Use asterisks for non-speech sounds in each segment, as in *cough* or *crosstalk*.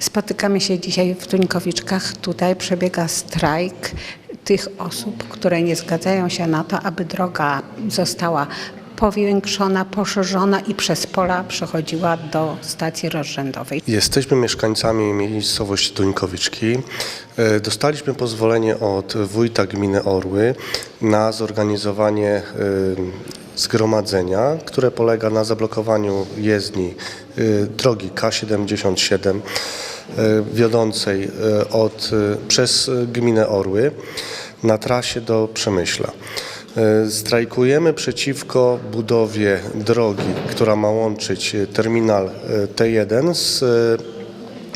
Spotykamy się dzisiaj w Tuńkowiczkach. Tutaj przebiega strajk tych osób, które nie zgadzają się na to, aby droga została powiększona, poszerzona i przez pola przechodziła do stacji rozrzędowej. Jesteśmy mieszkańcami miejscowości Duńkowiczki. E, Dostaliśmy pozwolenie od wójta gminy Orły na zorganizowanie e, zgromadzenia, które polega na zablokowaniu jezdni e, drogi K77 e, wiodącej e, od, przez gminę Orły na trasie do Przemyśla. Strajkujemy przeciwko budowie drogi, która ma łączyć terminal e, T1 z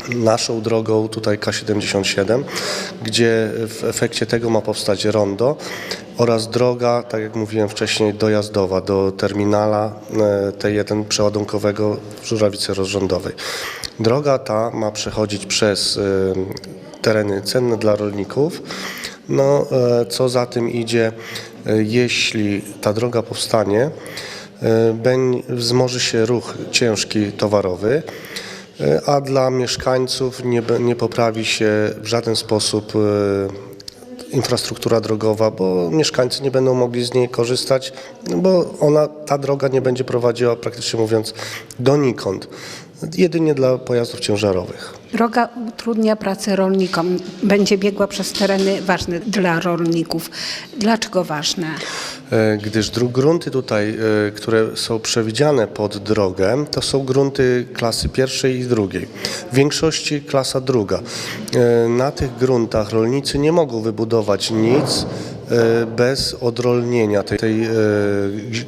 naszą drogą tutaj K77, gdzie w efekcie tego ma powstać rondo oraz droga, tak jak mówiłem wcześniej, dojazdowa do terminala e, T1 przeładunkowego w Żurawicy Rozrządowej. Droga ta ma przechodzić przez e, tereny cenne dla rolników. No, e, co za tym idzie, jeśli ta droga powstanie, wzmoży się ruch ciężki towarowy, a dla mieszkańców nie, nie poprawi się w żaden sposób e, infrastruktura drogowa, bo mieszkańcy nie będą mogli z niej korzystać, bo ona, ta droga nie będzie prowadziła praktycznie mówiąc donikąd, jedynie dla pojazdów ciężarowych. Droga utrudnia pracę rolnikom. Będzie biegła przez tereny ważne dla rolników. Dlaczego ważne? E, gdyż grunty tutaj, e, które są przewidziane pod drogę, to są grunty klasy pierwszej i drugiej. W większości klasa druga. E, Na tych gruntach rolnicy nie mogą wybudować nic bez odrolnienia tej, tej e,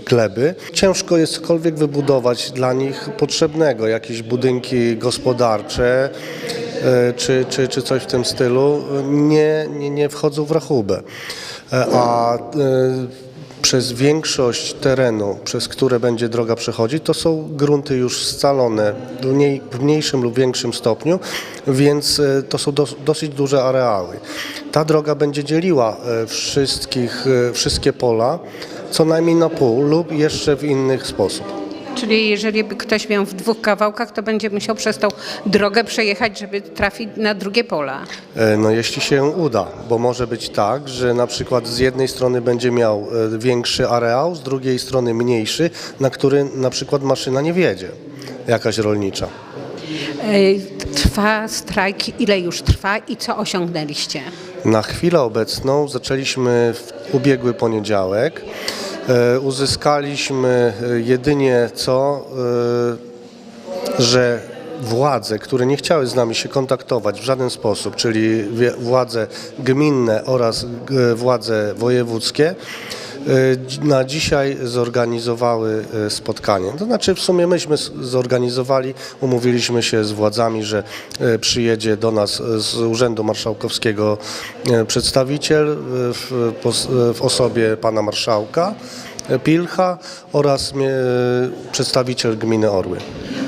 gleby. Ciężko jest cokolwiek wybudować dla nich potrzebnego, jakieś budynki gospodarcze e, czy, czy, czy coś w tym stylu, nie, nie, nie wchodzą w rachubę. E, A e, przez większość terenu, przez które będzie droga przechodzić, to są grunty już scalone w, mniej, w mniejszym lub większym stopniu, więc e, to są dos, dosyć duże areały. Ta droga będzie dzieliła e, wszystkich, e, wszystkie pola co najmniej na pół lub jeszcze w inny sposób. Czyli jeżeli by ktoś miał w dwóch kawałkach, to będzie musiał przez tą drogę przejechać, żeby trafić na drugie pola. E, No jeśli się uda, bo może być tak, że na przykład z jednej strony będzie miał e, większy areał, z drugiej strony mniejszy, na który na przykład maszyna nie wjedzie, jakaś rolnicza. E, Trwa strajk, ile już trwa i co osiągnęliście? Na chwilę obecną zaczęliśmy w ubiegły poniedziałek. E, Uzyskaliśmy e, jedynie co, e, że władze, które nie chciały z nami się kontaktować w żaden sposób, czyli władze gminne oraz władze wojewódzkie, na dzisiaj zorganizowały e, spotkanie. To znaczy w sumie myśmy zorganizowali, umówiliśmy się z władzami, że e, przyjedzie do nas z Urzędu Marszałkowskiego przedstawiciel w, w osobie pana marszałka Pilcha oraz przedstawiciel gminy Orły.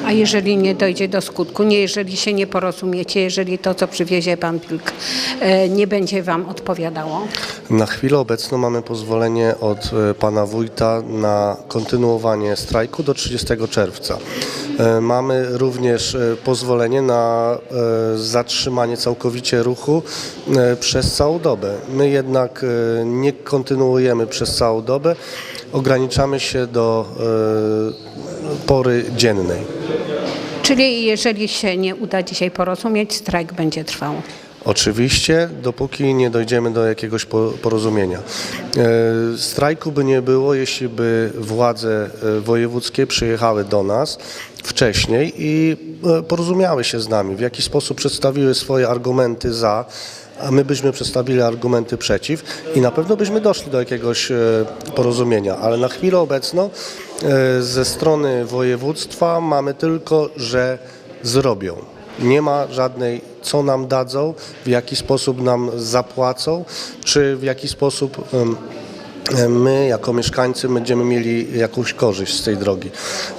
A jeżeli nie dojdzie do skutku, nie jeżeli się nie porozumiecie, jeżeli to, co przywiezie pan Pilk, e, nie będzie wam odpowiadało? Na chwilę obecną mamy pozwolenie od e, pana wójta na kontynuowanie strajku do 30 czerwca. E, Mamy również pozwolenie na zatrzymanie całkowicie ruchu przez całą dobę. My jednak nie kontynuujemy przez całą dobę, ograniczamy się do pory dziennej. Czyli jeżeli się nie uda dzisiaj porozumieć, strajk będzie trwał. Oczywiście, dopóki nie dojdziemy do jakiegoś po- porozumienia. E, Strajku by nie było, jeśli by władze e, wojewódzkie przyjechały do nas wcześniej i e, porozumiały się z nami, w jaki sposób przedstawiły swoje argumenty za, a my byśmy przedstawili argumenty przeciw i na pewno byśmy doszli do jakiegoś porozumienia, ale na chwilę obecną ze strony województwa mamy tylko, że zrobią. Nie ma żadnej, co nam dadzą, w jaki sposób nam zapłacą, czy w jaki sposób my jako mieszkańcy będziemy mieli jakąś korzyść z tej drogi.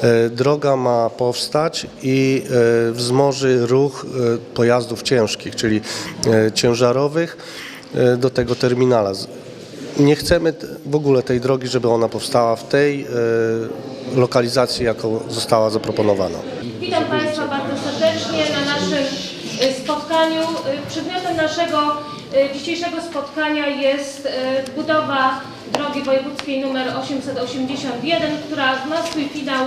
E, Droga ma powstać i e, wzmoży ruch e, pojazdów ciężkich, czyli e, ciężarowych e, do tego terminala. Nie chcemy w ogóle tej drogi, żeby ona powstała w tej e, lokalizacji, jaką została zaproponowana. Witam Państwa bardzo serdecznie na naszym y, spotkaniu. Y, Przedmiotem naszego dzisiejszego spotkania jest budowa drogi wojewódzkiej nr 881, która ma swój finał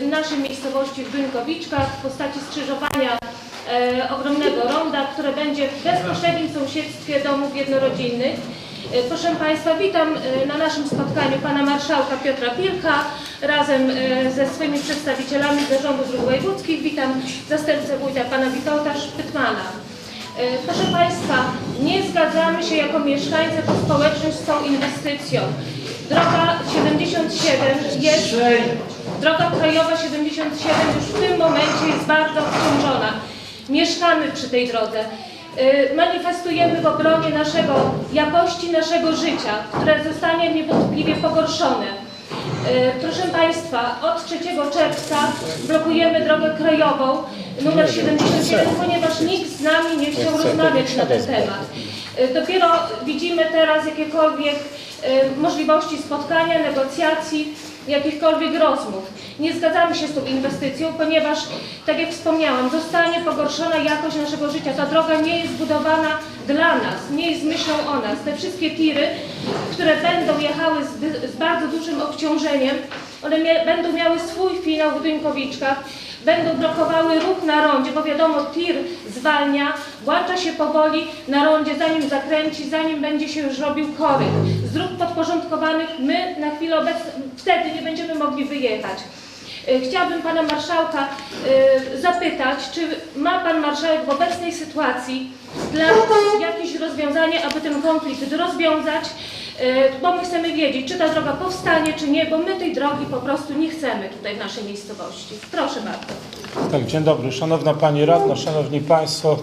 w naszej miejscowości w Brynkowiczkach w postaci skrzyżowania e, ogromnego ronda, które będzie w bezpośrednim sąsiedztwie domów jednorodzinnych. E, Proszę Państwa, witam e, na naszym spotkaniu Pana Marszałka Piotra Pilka razem e, ze swoimi przedstawicielami Zarządu Dróg Wojewódzkich. Witam zastępcę wójta Pana Witolda Szpytmana. Proszę Państwa, nie zgadzamy się jako mieszkańcy, jako społeczność z tą inwestycją. Droga 77 jest Droga krajowa 77 już w tym momencie jest bardzo obciążona. Mieszkamy przy tej drodze. Y, Manifestujemy w obronie naszego, jakości naszego życia, które zostanie niewątpliwie pogorszone. Y, Proszę Państwa, od 3 czerwca blokujemy drogę krajową numer 77, ponieważ nikt z nami nie chciał rozmawiać na ten temat. Y, Dopiero widzimy teraz jakiekolwiek możliwości spotkania, negocjacji, jakichkolwiek rozmów. Nie zgadzamy się z tą inwestycją, ponieważ, tak jak wspomniałam, zostanie pogorszona jakość naszego życia. Ta droga nie jest budowana dla nas, nie jest myślą o nas. Te wszystkie tiry, które będą jechały z, z bardzo dużym obciążeniem, one mia- będą miały swój finał w Dynkowiczkach, będą blokowały ruch na rondzie, bo wiadomo, tir zwalnia, włącza się powoli na rondzie, zanim zakręci, zanim będzie się już robił koryt. Z dróg podporządkowanych my na chwilę obecną, wtedy nie będziemy mogli wyjechać. Y, Chciałabym Pana Marszałka y, zapytać, czy ma Pan Marszałek w obecnej sytuacji dla jakieś rozwiązanie, aby ten konflikt rozwiązać, y, bo my chcemy wiedzieć, czy ta droga powstanie, czy nie, bo my tej drogi po prostu nie chcemy tutaj w naszej miejscowości. Proszę bardzo. Tak, dzień dobry. Szanowna Pani Radna, Szanowni Państwo.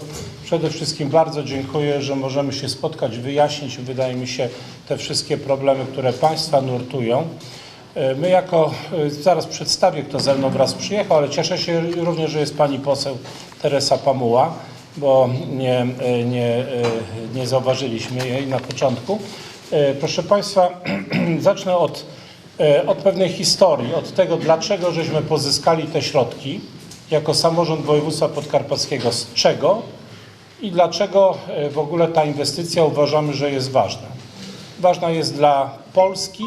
Przede wszystkim bardzo dziękuję, że możemy się spotkać, wyjaśnić, wydaje mi się, te wszystkie problemy, które Państwa nurtują. E, My jako, e, zaraz przedstawię, kto ze mną wraz przyjechał, ale cieszę się również, że jest Pani poseł Teresa Pamuła, bo nie, e, nie, nie zauważyliśmy jej na początku. Proszę Państwa, *clears throat* zacznę od, od pewnej historii, od tego, dlaczego żeśmy pozyskali te środki jako samorząd województwa podkarpackiego, z czego i dlaczego e, w ogóle ta inwestycja uważamy, że jest ważna. Ważna jest dla Polski,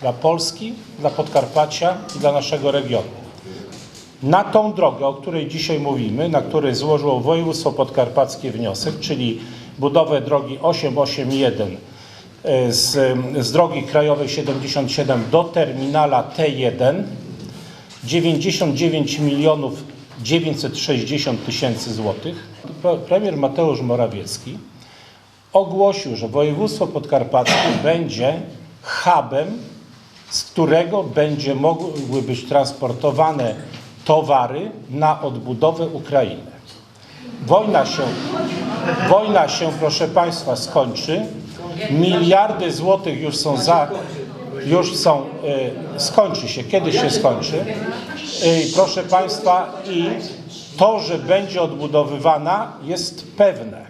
dla Polski, dla Podkarpacia i dla naszego regionu. Na tą drogę, o której dzisiaj mówimy, na której złożyło województwo podkarpackie wniosek, czyli budowę drogi 881 e, z, z drogi krajowej 77 do terminala T1 99 milionów 960 tysięcy złotych. Pre- Premier Mateusz Morawiecki ogłosił, że województwo podkarpackie będzie hubem, z którego będzie mogły być transportowane towary na odbudowę Ukrainy. Wojna się, wojna się, proszę Państwa, skończy. Miliardy złotych już są za, już są, y, skończy się, kiedy się skończy. Y, proszę Państwa, i to, że będzie odbudowywana, jest pewne.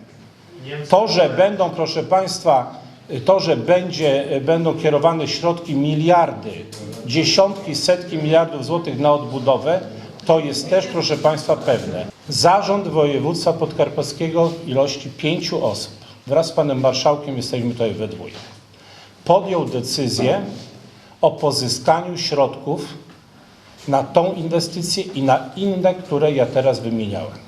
To, że będą, proszę Państwa, to, że będzie, będą kierowane środki miliardy, dziesiątki, setki miliardów złotych na odbudowę, to jest też, proszę Państwa, pewne. Zarząd Województwa Podkarpackiego ilości pięciu osób, wraz z Panem Marszałkiem jesteśmy tutaj we dwójkę, podjął decyzję o pozyskaniu środków na tą inwestycję i na inne, które ja teraz wymieniałem.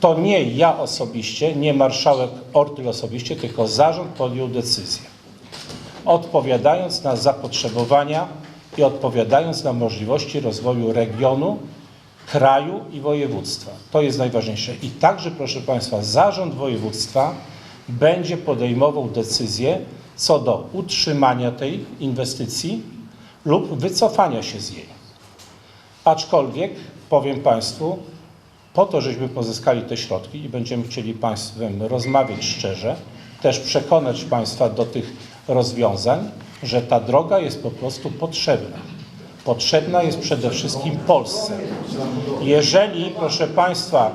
To nie ja osobiście, nie marszałek Ortyl osobiście, tylko zarząd podjął decyzję. Odpowiadając na zapotrzebowania i odpowiadając na możliwości rozwoju regionu, kraju i województwa. To jest najważniejsze. I także, proszę Państwa, zarząd województwa będzie podejmował decyzję co do utrzymania tej inwestycji lub wycofania się z jej. Aczkolwiek powiem Państwu, po to, żeśmy pozyskali te środki i będziemy chcieli Państwem rozmawiać szczerze, też przekonać Państwa do tych rozwiązań, że ta droga jest po prostu potrzebna. Potrzebna jest przede wszystkim Polsce. Jeżeli, proszę Państwa,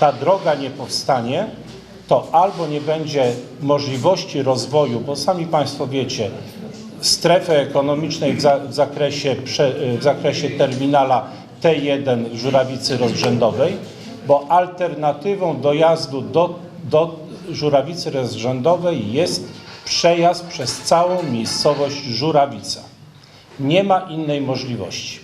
ta droga nie powstanie, to albo nie będzie możliwości rozwoju, bo sami Państwo wiecie, strefy ekonomicznej w, za, w, zakresie, prze, w zakresie terminala T1 w Żurawicy Rozrzędowej, bo alternatywą dojazdu do, do Żurawicy Rozrzędowej jest przejazd przez całą miejscowość Żurawica. Nie ma innej możliwości.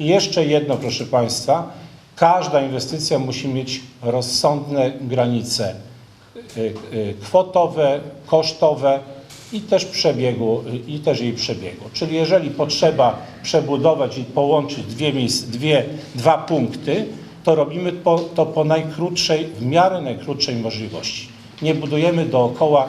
I jeszcze jedno, proszę Państwa. Każda inwestycja musi mieć rozsądne granice y, y, kwotowe, kosztowe i też przebiegu, i też jej przebiegu. Czyli jeżeli potrzeba przebudować i połączyć dwie, dwie, dwa punkty, to robimy to po najkrótszej, w miarę najkrótszej możliwości. Nie budujemy dookoła,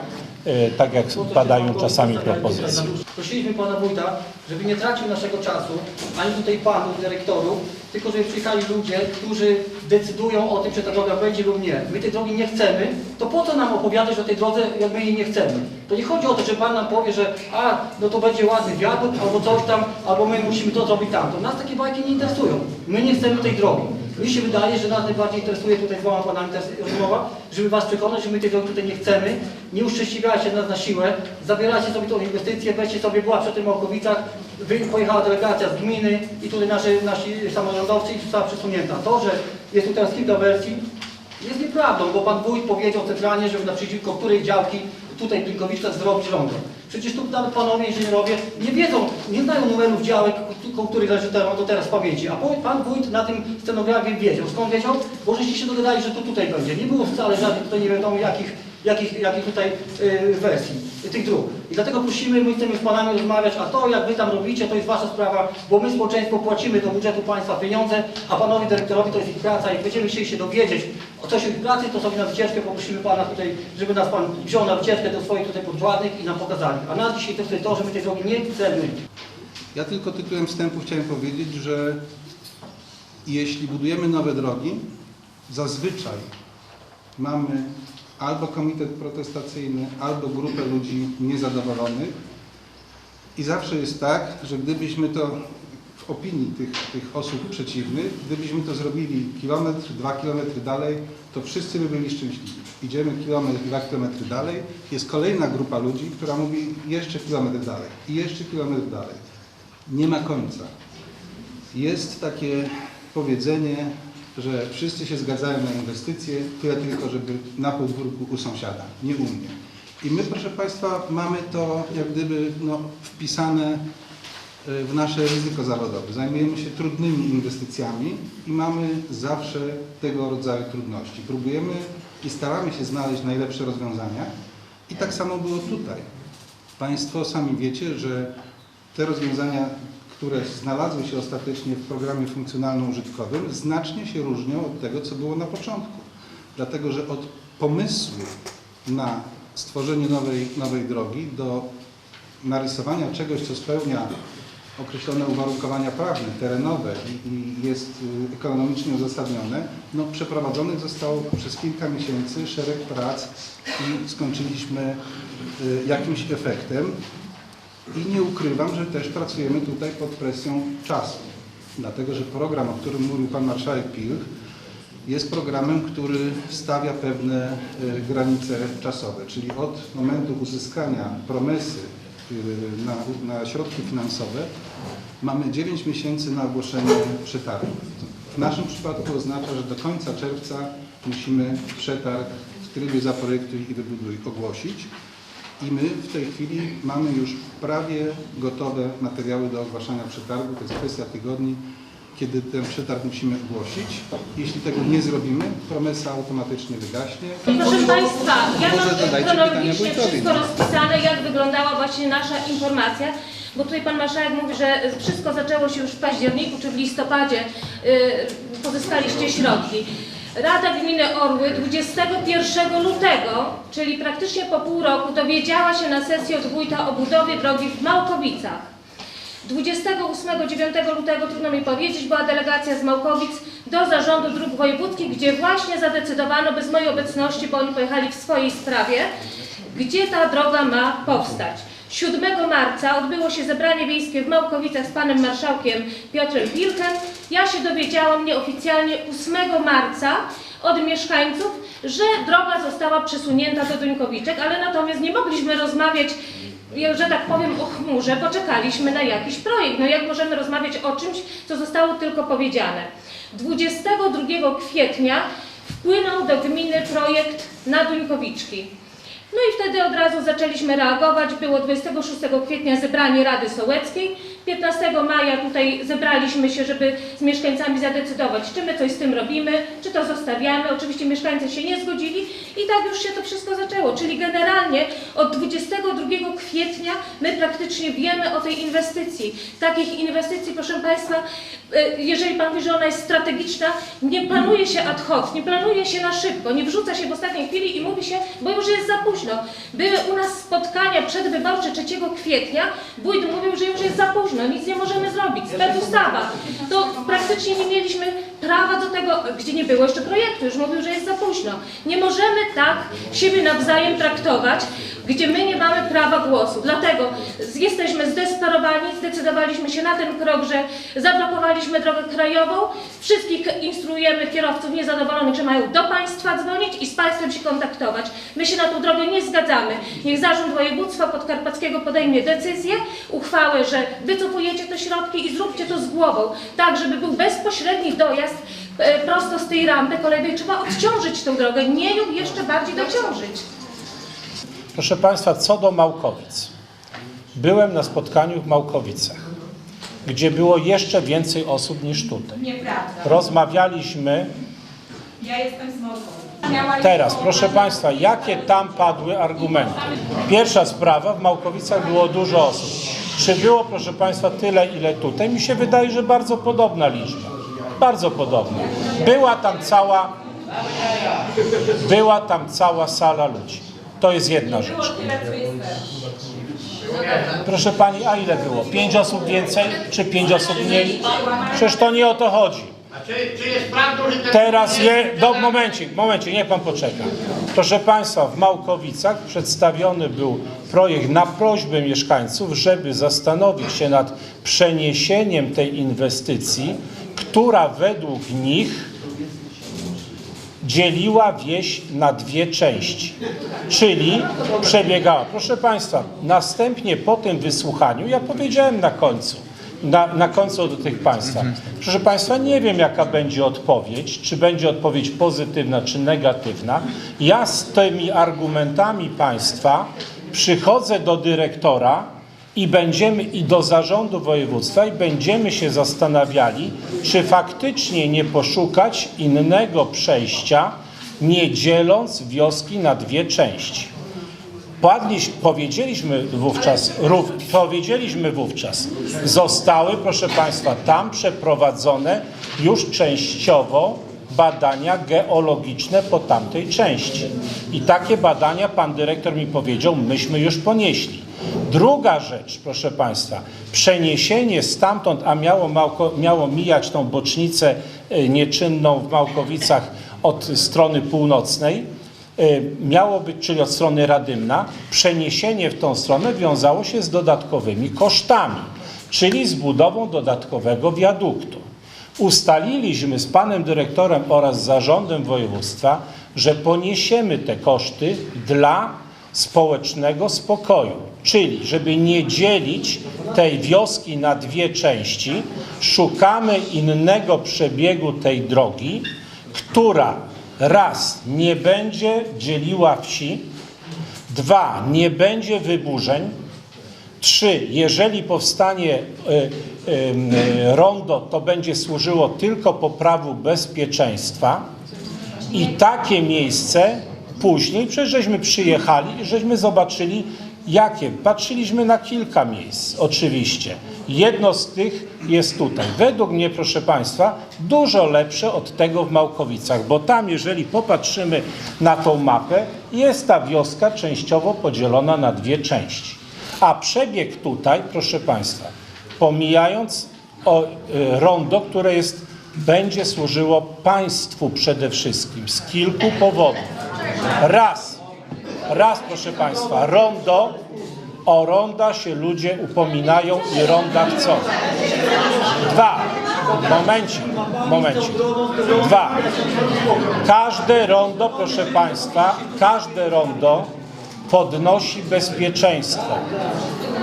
tak jak padają czasami propozycje. Prosiliśmy pana wójta, żeby nie tracił naszego czasu, ani tutaj panów, dyrektorów, tylko żeby przyjechali ludzie, którzy decydują o tym, czy ta droga będzie lub nie. My tej drogi nie chcemy, to po co nam opowiadać o tej drodze, jak my jej nie chcemy? To nie chodzi o to, że pan nam powie, że a, no to będzie ładny wiadukt, albo coś tam, albo my musimy to zrobić tamto. Nas takie bajki nie interesują. My nie chcemy tej drogi. Mi się wydaje, że nas najbardziej interesuje tutaj dwoma panami teraz rozmowa, żeby was przekonać, że my drogi tutaj nie chcemy. Nie uszczęśliwiajcie nas na siłę, zabieracie sobie tą inwestycję, weźcie sobie, była przy tym Małkowicach, pojechała delegacja z gminy i tutaj nasi, nasi samorządowcy i została przesunięta. To, że jest tu teraz kilka wersji, jest nieprawdą, bo pan wójt powiedział centralnie, żeby naprzeciwko której działki tutaj w Blinkowiczach zrobić rondo. Przecież tu nawet panowie inżynierowie nie wiedzą, nie znają numerów działek, koło których leży rondo teraz pamięci. A pan wójt na tym scenografie wiedział. Skąd wiedział? Bo żeście się dogadali, że to tutaj będzie. Nie było wcale żadnych tutaj nie wiadomo jakich, jakich, jakich tutaj y, wersji, y, tych dróg. I dlatego prosimy, my chcemy z panami rozmawiać, a to jak wy tam robicie, to jest wasza sprawa, bo my społeczeństwo płacimy do budżetu państwa pieniądze, a panowie dyrektorowi to jest ich praca i będziemy chcieli się dowiedzieć o coś o ich pracy, to sobie na wycieczkę poprosimy pana tutaj, żeby nas pan wziął na wycieczkę do swoich tutaj podwładnych i nam pokazali. A nas dzisiaj interesuje to, że my tej drogi nie chcemy. Ja tylko tytułem wstępu chciałem powiedzieć, że jeśli budujemy nowe drogi, zazwyczaj mamy albo komitet protestacyjny, albo grupę ludzi niezadowolonych. I zawsze jest tak, że gdybyśmy to w opinii tych, tych osób przeciwnych, gdybyśmy to zrobili kilometr, dwa kilometry dalej, to wszyscy by byli szczęśliwi. Idziemy kilometr, dwa kilometry dalej, jest kolejna grupa ludzi, która mówi jeszcze kilometr dalej i jeszcze kilometr dalej. Nie ma końca. Jest takie powiedzenie, że wszyscy się zgadzają na inwestycje, tyle tylko, żeby na podwórku u sąsiada, nie u mnie. I my, proszę Państwa, mamy to jak gdyby no, wpisane y, w nasze ryzyko zawodowe. Zajmujemy się trudnymi inwestycjami i mamy zawsze tego rodzaju trudności. Próbujemy i staramy się znaleźć najlepsze rozwiązania. I tak samo było tutaj. Państwo sami wiecie, że te rozwiązania, które znalazły się ostatecznie w programie funkcjonalno-użytkowym, znacznie się różnią od tego, co było na początku. Dlatego, że od pomysłu na stworzenie nowej, nowej drogi do narysowania czegoś, co spełnia określone uwarunkowania prawne, terenowe i, jest y, ekonomicznie uzasadnione, no, przeprowadzonych zostało przez kilka miesięcy szereg prac i skończyliśmy y, jakimś efektem. I nie ukrywam, że też pracujemy tutaj pod presją czasu. Dlatego, że program, o którym mówił Pan Marszałek Pilch, jest programem, który stawia pewne y, granice czasowe, czyli od momentu uzyskania promesy y, na, na środki finansowe mamy 9 miesięcy na ogłoszenie przetargu. W naszym przypadku oznacza, że do końca czerwca musimy przetarg w trybie zaprojektuj i wybuduj ogłosić. I my w tej chwili mamy już prawie gotowe materiały do ogłaszania przetargu. To jest kwestia tygodni, kiedy ten przetarg musimy ogłosić. Jeśli tego nie zrobimy, promesa automatycznie wygaśnie. Proszę Państwa, ja mam chronologicznie wszystko rozpisane, jak wyglądała właśnie nasza informacja, bo tutaj Pan Marszałek mówi, że wszystko zaczęło się już w październiku czy w listopadzie, y, pozyskaliście środki. Rada Gminy Orły 21 lutego, czyli praktycznie po pół roku, dowiedziała się na sesji od wójta o budowie drogi w Małkowicach. 28-9 lutego, trudno mi powiedzieć, była delegacja z Małkowic do Zarządu Dróg Wojewódzkich, gdzie właśnie zadecydowano bez mojej obecności, bo oni pojechali w swojej sprawie, gdzie ta droga ma powstać. 7 marca odbyło się zebranie wiejskie w Małkowicach z panem marszałkiem Piotrem Wilkem. Ja się dowiedziałam nieoficjalnie 8 marca od mieszkańców, że droga została przesunięta do Duńkowiczek, ale natomiast nie mogliśmy rozmawiać że tak powiem, o chmurze, poczekaliśmy na jakiś projekt. No jak możemy rozmawiać o czymś, co zostało tylko powiedziane? 22 kwietnia wpłynął do gminy projekt na Duńkowiczki. No i wtedy od razu zaczęliśmy reagować. Było 26 kwietnia zebranie Rady Sołeckiej. 15 maja tutaj zebraliśmy się, żeby z mieszkańcami zadecydować, czy my coś z tym robimy, czy to zostawiamy. Oczywiście mieszkańcy się nie zgodzili i tak już się to wszystko zaczęło. Czyli generalnie od 22 kwietnia my praktycznie wiemy o tej inwestycji. Takich inwestycji, proszę Państwa, jeżeli Pan mówi, że ona jest strategiczna, nie planuje się ad hoc, nie planuje się na szybko, nie wrzuca się w ostatniej chwili i mówi się, bo już jest za późno. Były u nas spotkania przedwyborcze 3 kwietnia, wójt mówił, że już jest za późno, nic nie możemy zrobić, specustawa. To praktycznie nie mieliśmy prawa do tego, gdzie nie było jeszcze projektu, już mówił, że jest za późno. Nie możemy tak siebie nawzajem traktować, gdzie my nie mamy prawa głosu. Dlatego jesteśmy zdesperowani, zdecydowaliśmy się na ten krok, że zablokowaliśmy drogę krajową. Wszystkich instruujemy kierowców niezadowolonych, że mają do państwa dzwonić i z państwem się kontaktować. My się na tą drogę nie zgadzamy. Niech Zarząd Województwa Podkarpackiego podejmie decyzję, uchwałę, że wycofujecie te środki i zróbcie to z głową, tak żeby był bezpośredni dojazd e, prosto z tej rampy kolejowej. Trzeba odciążyć tę drogę, nie ją jeszcze bardziej dociążyć. Proszę Państwa, co do Małkowic. Byłem na spotkaniu w Małkowicach, gdzie było jeszcze więcej osób niż tutaj. Nieprawda. Rozmawialiśmy Ja jestem z. Miała teraz, proszę Państwa, jakie tam padły argumenty. Pierwsza sprawa, w Małkowicach było dużo osób. Czy było, proszę Państwa, tyle, ile tutaj? Mi się wydaje, że bardzo podobna liczba. Bardzo podobna. Była tam cała, była tam cała sala ludzi. To jest jedna rzecz. Proszę Pani, a ile było? Pięć osób więcej, czy pięć osób mniej? Przecież to nie o to chodzi. Teraz je, do momencie, momencie, niech Pan poczeka. Proszę Państwa, w Małkowicach przedstawiony był projekt na prośbę mieszkańców, żeby zastanowić się nad przeniesieniem tej inwestycji, która według nich dzieliła wieś na dwie części. Czyli przebiegała. Proszę Państwa, następnie po tym wysłuchaniu, ja powiedziałem na końcu, na, na końcu do tych Państwa. Proszę Państwa, nie wiem jaka będzie odpowiedź, czy będzie odpowiedź pozytywna, czy negatywna. Ja z tymi argumentami Państwa przychodzę do dyrektora i będziemy i do zarządu województwa i będziemy się zastanawiali, czy faktycznie nie poszukać innego przejścia, nie dzieląc wioski na dwie części. Padliś, powiedzieliśmy wówczas, rów, powiedzieliśmy wówczas, zostały, proszę Państwa, tam przeprowadzone już częściowo badania geologiczne po tamtej części. I takie badania pan dyrektor mi powiedział, myśmy już ponieśli. Druga rzecz, proszę Państwa, przeniesienie stamtąd, a miało, Małko, miało mijać tą bocznicę y, nieczynną w Małkowicach od strony północnej, y, miało być, czyli od strony Radymna, przeniesienie w tą stronę wiązało się z dodatkowymi kosztami, czyli z budową dodatkowego wiaduktu. Ustaliliśmy z panem dyrektorem oraz zarządem województwa, że poniesiemy te koszty dla społecznego spokoju, czyli żeby nie dzielić tej wioski na dwie części, szukamy innego przebiegu tej drogi, która raz nie będzie dzieliła wsi, dwa nie będzie wyburzeń, Trzy, jeżeli powstanie y, y, rondo, to będzie służyło tylko poprawu bezpieczeństwa i takie miejsce później, przecież żeśmy przyjechali żeśmy zobaczyli, jakie. Patrzyliśmy na kilka miejsc, oczywiście. Jedno z tych jest tutaj. Według mnie, proszę Państwa, dużo lepsze od tego w Małkowicach, bo tam, jeżeli popatrzymy na tą mapę, jest ta wioska częściowo podzielona na dwie części. A przebieg tutaj, proszę Państwa, pomijając o, y, rondo, które jest, będzie służyło państwu przede wszystkim z kilku powodów. Raz, raz proszę Państwa, rondo, o ronda się ludzie upominają i ronda chcą. Dwa, momencik, momencik. Dwa, każde rondo, proszę Państwa, każde rondo podnosi bezpieczeństwo.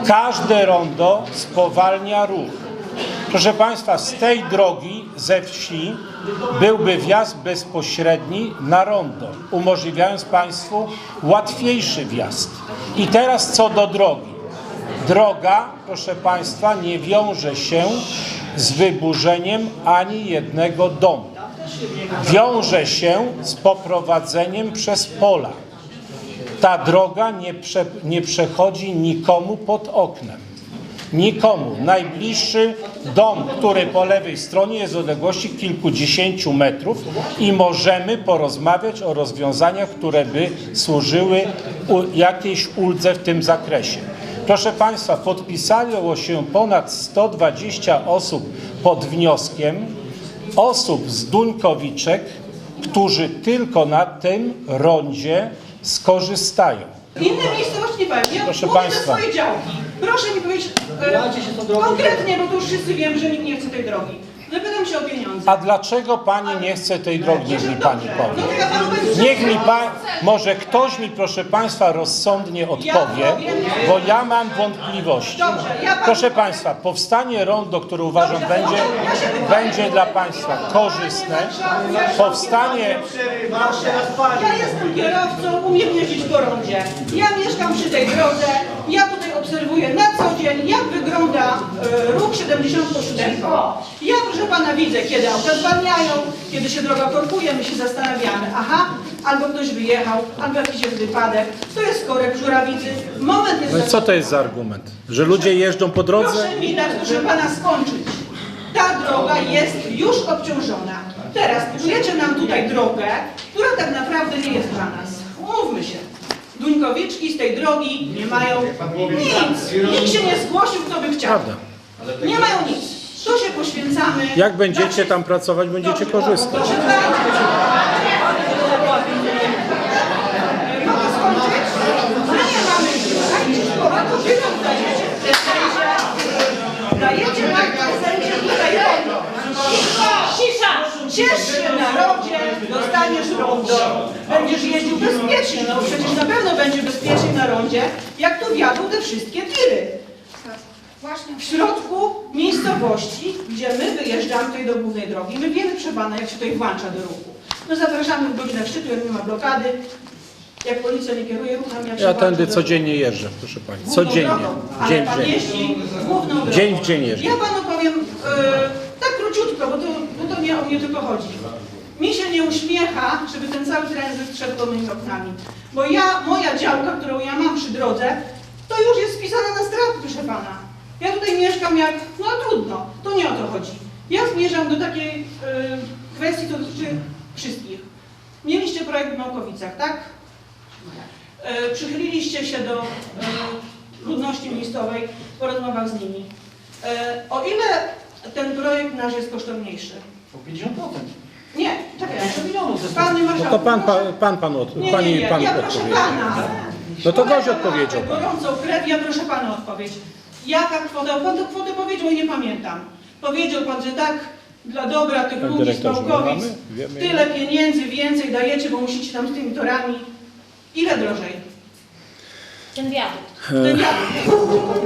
Każde rondo spowalnia ruch. Proszę Państwa, z tej drogi ze wsi byłby wjazd bezpośredni na rondo, umożliwiając Państwu łatwiejszy wjazd. I teraz co do drogi. Droga, proszę Państwa, nie wiąże się z wyburzeniem ani jednego domu. Wiąże się z poprowadzeniem przez pola. Ta droga nie, prze, nie przechodzi nikomu pod oknem. Nikomu. Najbliższy dom, który po lewej stronie jest odległości kilkudziesięciu metrów i możemy porozmawiać o rozwiązaniach, które by służyły jakiejś uldze w tym zakresie. Proszę Państwa, podpisało się ponad 120 osób pod wnioskiem osób z Duńkowiczek, którzy tylko na tym rondzie skorzystają. Inne miejscowości nie powiem. Ja Proszę mówię państwa. za swoje działki. Proszę mi powiedzieć e, konkretnie, bo tu już wszyscy wiemy, że nikt nie chce tej drogi. Zapytam się o pieniądze. A dlaczego pani nie chce tej drogi, niech mi pani No powie? to ja panu powiem Niech mi pan, może ktoś mi proszę państwa rozsądnie odpowie, bo ja mam wątpliwości. Dobrze, ja panu Proszę państwa, powstanie rondo, które uważam będzie, będzie dla państwa korzystne, powstanie Ja jestem kierowcą, umiem jeździć po rondzie. Ja mieszkam przy tej drodze. Ja tutaj obserwuję na co dzień, jak wygląda e, ruch 77. Ja, proszę pana, widzę, kiedy auta zwalniają, kiedy się droga korkuje, my się zastanawiamy. Aha, albo ktoś wyjechał, albo jakiś jest wypadek. To jest korek żurawicy. Moment jest... No i co to jest za argument? Że ludzie jeżdżą po drodze? Proszę mi dać, proszę pana, skończyć. Ta droga jest już obciążona. Teraz budujecie nam tutaj drogę, która tak naprawdę nie jest dla nas. Umówmy się. Duńkowiczki z tej drogi nie mają nic. Nikt się nie zgłosił, kto by chciał. Prawda. Nie mają nic. Tu się poświęcamy. Jak będziecie tam pracować, będziecie korzystać. Proszę bardzo. Mogę skończyć? No nie mamy. Dajcie słowa, to wy nam dajecie w prezencie. Dajecie nam w prezencie tutaj rondo. Cisza! Ciesz się narodzie, dostaniesz rondo. Będziesz jeździł bezpiecznie, no przecież na pewno będzie bezpiecznie na rondzie, jak tu wjadą te wszystkie tiry. W środku miejscowości, gdzie my wyjeżdżamy tutaj do głównej drogi, my wiemy, proszę pana, jak się tutaj włącza do ruchu. No zapraszamy w godzinach szczytu, jak nie ma blokady, jak policja nie kieruje ruchem, jak się Ja włącza tędy do- codziennie jeżdżę, proszę pani. główną Codziennie. drogą, ale Dzień w pan dzień. jeździ główną drogą. Dzień w dzień jeżdżę. Ja panu powiem e, tak króciutko, bo to, bo to nie o mnie tylko chodzi. Mi się nie uśmiecha, żeby ten cały tranzyt szedł pod moimi oknami. Bo ja, moja działka, którą ja mam przy drodze, to już jest wpisana na straty, proszę pana. Ja tutaj mieszkam jak, no trudno, to nie o to chodzi. Ja zmierzam do takiej e, kwestii, to dotyczy wszystkich. Mieliście projekt w Małkowicach, tak? E, przychyliliście się do e, ludności miejscowej po rozmowach z nimi. E, o ile ten projekt nasz jest kosztowniejszy? O 50%. Nie, czekaj, milionów ze Panie No marszałku, to pan, proszę. pan, pan, pan od, Nie, nie, pani nie, pan ja proszę odpowie. pana. No to gość odpowiedział pan. Gorącą krew, ja proszę pana odpowiedź. Jaka kwota? Pan tę kwotę powiedział i nie pamiętam. Powiedział pan, że tak dla dobra tych Panie ludzi z dyrektorze, mamy? Wiemy. tyle pieniędzy więcej dajecie, bo musicie tam z tymi torami. Ile drożej? Ten wiadukt. Ten wiatr.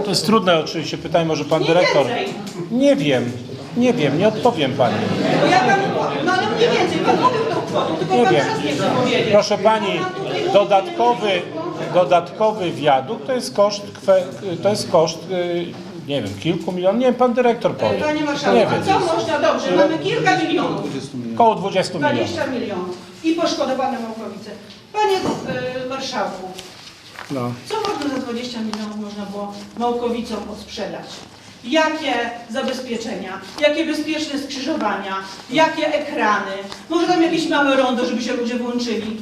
To jest trudne oczywiście pytanie, może pan Nie dyrektor. więcej. Nie wiem, nie wiem, nie odpowiem pani. Bo ja powiem, no ale mniej więcej, pan mówił tą kwotą, tylko Nie pan wiem. teraz nie chce powiedzieć. Proszę pani, Pan dodatkowy. Dodatkowy wiadukt to jest koszt, to jest koszt, y, nie wiem, kilku milionów, nie wiem, pan dyrektor powie. Panie Nie marszałku, a wiem, co można? Dobrze, mamy kilka milionów. około 20 milionów. 20 milionów i poszkodowane Małkowice. Panie y, marszałku, No. co można za 20 milionów można było Małkowicom odsprzedać? Jakie zabezpieczenia, jakie bezpieczne skrzyżowania, jakie ekrany, może tam jakieś małe rondo, żeby się ludzie włączyli.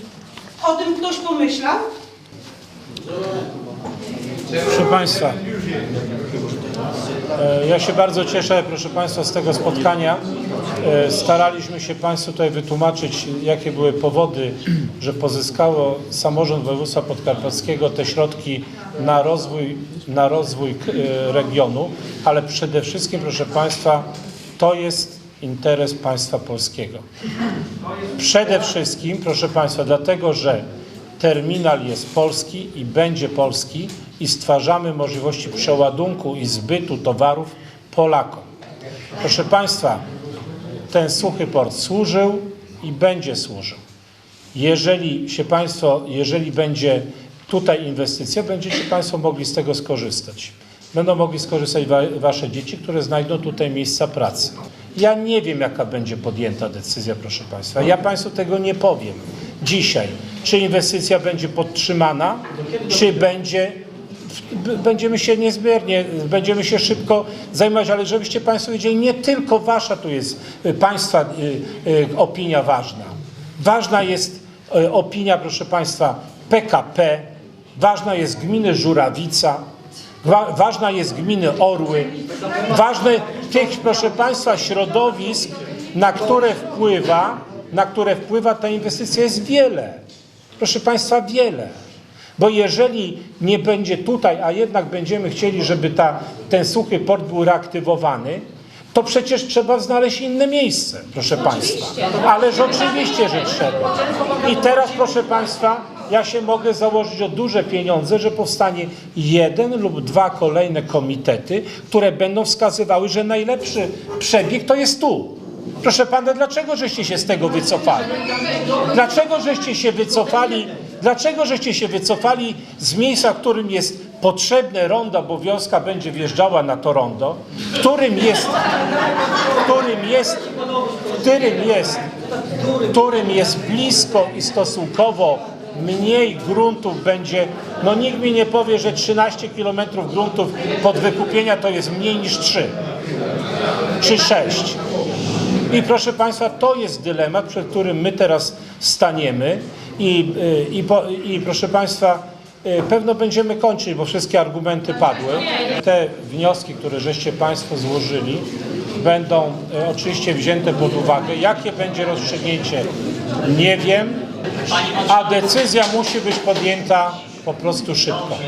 O tym ktoś pomyślał? Proszę Państwa, e, ja się bardzo cieszę, proszę Państwa, z tego spotkania. E, Staraliśmy się Państwu tutaj wytłumaczyć, jakie były powody, że pozyskało samorząd województwa podkarpackiego te środki na rozwój, na rozwój e, regionu, ale przede wszystkim, proszę Państwa, to jest interes państwa polskiego. Przede wszystkim, proszę Państwa, dlatego, że terminal jest polski i będzie polski i stwarzamy możliwości przeładunku i zbytu towarów Polakom. Proszę Państwa, ten suchy port służył i będzie służył. Jeżeli się Państwo, jeżeli będzie tutaj inwestycja, będziecie Państwo mogli z tego skorzystać. Będą mogli skorzystać wa Wasze dzieci, które znajdą tutaj miejsca pracy. Ja nie wiem, jaka będzie podjęta decyzja, proszę Państwa. Ja Państwu tego nie powiem dzisiaj. Czy inwestycja będzie podtrzymana, czy będzie będziemy się niezmiernie, będziemy się szybko zajmować, ale żebyście Państwo wiedzieli, nie tylko Wasza tu jest y, Państwa y, y, opinia ważna. Ważna jest opinia, proszę Państwa, PKP, ważna jest gminy Żurawica, wa, ważna jest gminy Orły, ważne tych, proszę Państwa, środowisk, na które wpływa, na które wpływa ta inwestycja jest wiele. Proszę Państwa, wiele. Bo jeżeli nie będzie tutaj, a jednak będziemy chcieli, żeby ta, ten suchy port był reaktywowany, to przecież trzeba znaleźć inne miejsce, proszę Państwa. Ależ oczywiście, że trzeba. I teraz, proszę Państwa, ja się mogę założyć o duże pieniądze, że powstanie jeden lub dwa kolejne komitety, które będą wskazywały, że najlepszy przebieg to jest tu. Proszę Pana, dlaczego żeście się z tego wycofali? Dlaczego żeście się wycofali? Dlaczego żeście się wycofali z miejsca, w którym jest potrzebne rondo, bo wioska będzie wjeżdżała na to rondo, w którym jest, w którym jest, w którym jest, w którym jest blisko i stosunkowo mniej gruntów będzie, no nikt mi nie powie, że 13 km gruntów pod wykupienia to jest mniej niż 3 czy 6. I proszę Państwa, to jest dylemat, przed którym my teraz staniemy i, y, i, i proszę Państwa, y, pewno będziemy kończyć, bo wszystkie argumenty padły. Te wnioski, które żeście Państwo złożyli, będą y, oczywiście wzięte pod uwagę. Jakie będzie rozstrzygnięcie, nie wiem, a decyzja musi być podjęta po prostu szybko.